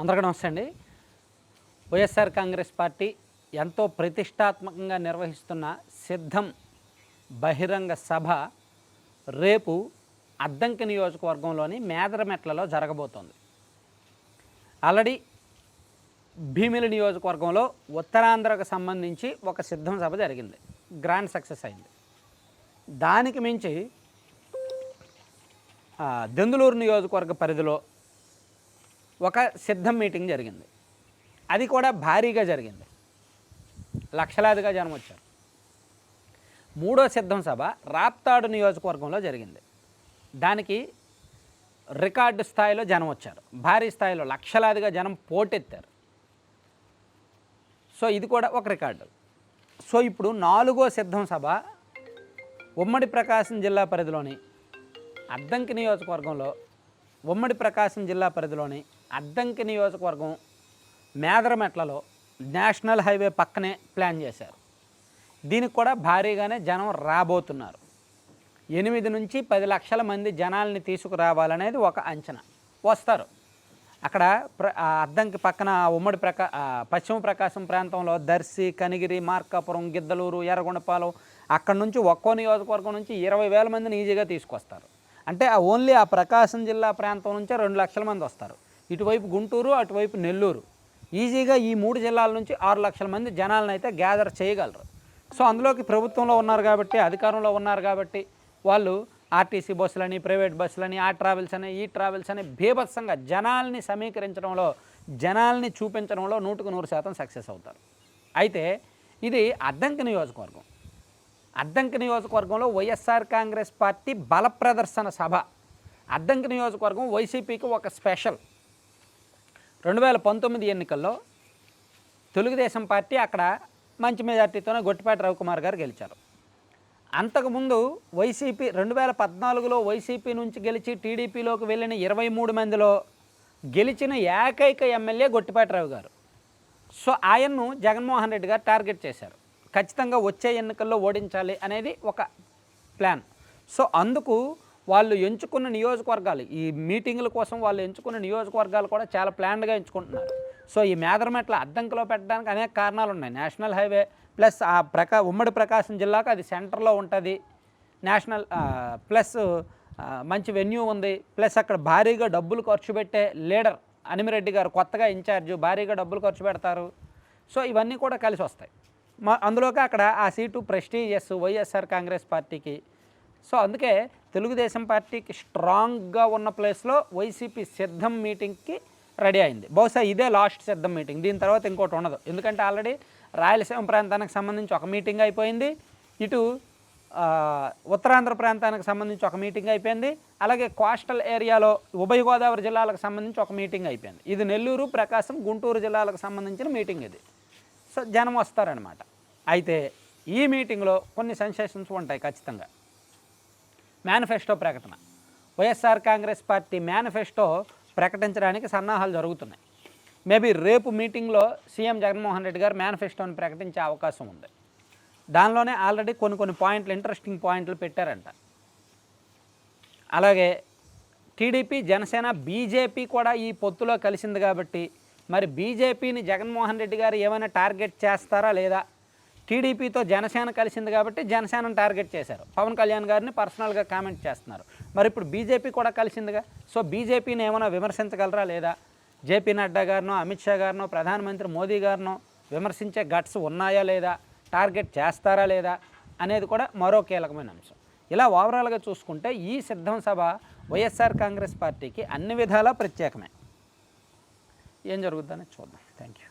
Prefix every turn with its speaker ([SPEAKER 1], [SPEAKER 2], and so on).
[SPEAKER 1] అందరికీ నమస్తే అండి. వైఎస్ఆర్ కాంగ్రెస్ పార్టీ ఎంతో ప్రతిష్టాత్మకంగా నిర్వహిస్తున్న సిద్ధం బహిరంగ సభ రేపు అద్దంకి నియోజకవర్గంలోని మేదరమెట్లలో జరగబోతోంది. ఆల్రెడీ భీమిలి నియోజకవర్గంలో ఉత్తరాంధ్రకు సంబంధించి ఒక సిద్ధం సభ జరిగింది. గ్రాండ్ సక్సెస్ అయింది. దానికి మించి దెందులూరు నియోజకవర్గ పరిధిలో ఒక సిద్ధం మీటింగ్ జరిగింది. అది కూడా భారీగా జరిగింది. లక్షలాదిగా జనం వచ్చారు. మూడో సిద్ధం సభ రాప్తాడు నియోజకవర్గంలో జరిగింది. దానికి రికార్డు స్థాయిలో జనం వచ్చారు. భారీ స్థాయిలో లక్షలాదిగా జనం పోటెత్తారు. సో ఇది కూడా ఒక రికార్డు. సో ఇప్పుడు నాలుగో సిద్ధం సభ ఉమ్మడి ప్రకాశం జిల్లా పరిధిలోని అద్దంకి నియోజకవర్గంలో ఉమ్మడి ప్రకాశం జిల్లా పరిధిలోని అద్దంకి నియోజకవర్గం మేదరమెట్లలో నేషనల్ హైవే పక్కనే ప్లాన్ చేశారు. దీనికి కూడా భారీగానే జనం రాబోతున్నారు. ఎనిమిది నుంచి పది లక్షల మంది జనాల్ని తీసుకురావాలనేది ఒక అంచనా. వస్తారు. అక్కడ ప్ర ఆ అద్దంకి పక్కన ఉమ్మడి ప్రకా పశ్చిమ ప్రకాశం ప్రాంతంలో దర్శి కనిగిరి మార్కాపురం గిద్దలూరు ఎర్రగొండపాలెం అక్కడ నుంచి ఒక్కో నియోజకవర్గం నుంచి ఇరవై వేల మందిని ఈజీగా తీసుకొస్తారు. అంటే ఓన్లీ ఆ ప్రకాశం జిల్లా ప్రాంతం నుంచే రెండు లక్షల మంది వస్తారు. ఇటువైపు గుంటూరు అటువైపు నెల్లూరు. ఈజీగా ఈ మూడు జిల్లాల నుంచి ఆరు లక్షల మంది జనాలను అయితే గ్యాదర్ చేయగలరు. సో అందులోకి ప్రభుత్వంలో ఉన్నారు కాబట్టి అధికారంలో ఉన్నారు కాబట్టి వాళ్ళు ఆర్టీసీ బస్సులని ప్రైవేట్ బస్సులని ఆ ట్రావెల్స్ అని ఈ ట్రావెల్స్ అని భీభత్సంగా జనాల్ని సమీకరించడంలో జనాల్ని చూపించడంలో నూటుకు నూరు శాతం సక్సెస్ అవుతారు. అయితే ఇది అద్దంకి నియోజకవర్గం. అద్దంకి నియోజకవర్గంలో వైఎస్ఆర్ కాంగ్రెస్ పార్టీ బలప్రదర్శన సభ. అద్దంకి నియోజకవర్గం వైసీపీకి ఒక స్పెషల్. రెండు వేల పంతొమ్మిది ఎన్నికల్లో తెలుగుదేశం పార్టీ అక్కడ మంచి మెజార్టీతోనే గొట్టిపాటి రవికుమార్ గారు గెలిచారు. అంతకుముందు వైసీపీ రెండు వేల పద్నాలుగులో వైసీపీ నుంచి గెలిచి టీడీపీలోకి వెళ్ళిన ఇరవై మూడు మందిలో గెలిచిన ఏకైక ఎమ్మెల్యే గొట్టిపాటి రావు గారు. సో ఆయన్ను జగన్మోహన్ రెడ్డి గారు టార్గెట్ చేశారు. ఖచ్చితంగా వచ్చే ఎన్నికల్లో ఓడించాలి అనేది ఒక ప్లాన్. సో అందుకు వాళ్ళు ఎంచుకున్న నియోజకవర్గాలు ఈ మీటింగుల కోసం వాళ్ళు ఎంచుకున్న నియోజకవర్గాలు కూడా చాలా ప్లాన్డ్గా ఎంచుకుంటున్నారు. సో ఈ మేదరమెట్ల అద్దంకిలో పెట్టడానికి అనేక కారణాలు ఉన్నాయి. నేషనల్ హైవే ప్లస్ ఆ ప్రకా ఉమ్మడి ప్రకాశం జిల్లాకు అది సెంటర్లో ఉంటుంది. నేషనల్ ప్లస్ మంచి వెన్యూ ఉంది. ప్లస్ అక్కడ భారీగా డబ్బులు ఖర్చు పెట్టే లీడర్ అనిమిరెడ్డి గారు కొత్తగా ఇన్ఛార్జ్ భారీగా డబ్బులు ఖర్చు పెడతారు. సో ఇవన్నీ కూడా కలిసి వస్తాయి. మా అందులోకి అక్కడ ఆ సీటు ప్రెస్టీజియస్ వైఎస్ఆర్ కాంగ్రెస్ పార్టీకి. సో అందుకే తెలుగుదేశం పార్టీకి స్ట్రాంగ్గా ఉన్న ప్లేస్లో వైసీపీ సిద్ధం మీటింగ్కి రెడీ అయింది. బహుశా ఇదే లాస్ట్ సిద్ధం మీటింగ్. దీని తర్వాత ఇంకోటి ఉండదు. ఎందుకంటే ఆల్రెడీ రాయలసీమ ప్రాంతానికి సంబంధించి ఒక మీటింగ్ అయిపోయింది. ఇటు ఉత్తరాంధ్ర ప్రాంతానికి సంబంధించి ఒక మీటింగ్ అయిపోయింది. అలాగే కోస్టల్ ఏరియాలో ఉభయ గోదావరి జిల్లాలకు సంబంధించి ఒక మీటింగ్ అయిపోయింది. ఇది నెల్లూరు ప్రకాశం గుంటూరు జిల్లాలకు సంబంధించిన మీటింగ్ ఇది. సో జనం వస్తారనమాట అయితే ఈ మీటింగ్లో కొన్ని సెన్సేషన్స్ ఉంటాయి ఖచ్చితంగా. మేనిఫెస్టో ప్రకటన. వైఎస్ఆర్ కాంగ్రెస్ పార్టీ మేనిఫెస్టో ప్రకటించడానికి సన్నాహాలు జరుగుతున్నాయి. మేబీ రేపు మీటింగ్లో సీఎం జగన్మోహన్ రెడ్డి గారు మేనిఫెస్టోని ప్రకటించే అవకాశం ఉంది. దానిలోనే ఆల్రెడీ కొన్ని కొన్ని పాయింట్లు ఇంట్రెస్టింగ్ పాయింట్లు పెట్టారంట. అలాగే టీడీపీ జనసేన బీజేపీ కూడా ఈ పొత్తులో కలిసింది కాబట్టి మరి బీజేపీని జగన్మోహన్ రెడ్డి గారు ఏమైనా టార్గెట్ చేస్తారా లేదా టీడీపీతో జనసేన కలిసింది కాబట్టి జనసేనను టార్గెట్ చేశారు. పవన్ కళ్యాణ్ గారిని పర్సనల్గా కామెంట్ చేస్తున్నారు. మరి ఇప్పుడు బీజేపీ కూడా కలిసిందిగా? సో బీజేపీని ఏమైనా విమర్శించగలరా లేదా? జేపీ నడ్డా గారినో అమిత్ షా గారినో ప్రధానమంత్రి మోదీ గారినో విమర్శించే గట్స్ ఉన్నాయా లేదా? టార్గెట్ చేస్తారా లేదా? అనేది కూడా మరో కీలకమైన అంశం. ఇలా ఓవరాల్గా చూసుకుంటే ఈ సిద్ధం సభ వైఎస్ఆర్ కాంగ్రెస్ పార్టీకి అన్ని విధాలా ప్రత్యేకమే. ఏం జరుగుతుందని చూద్దాం. Thank you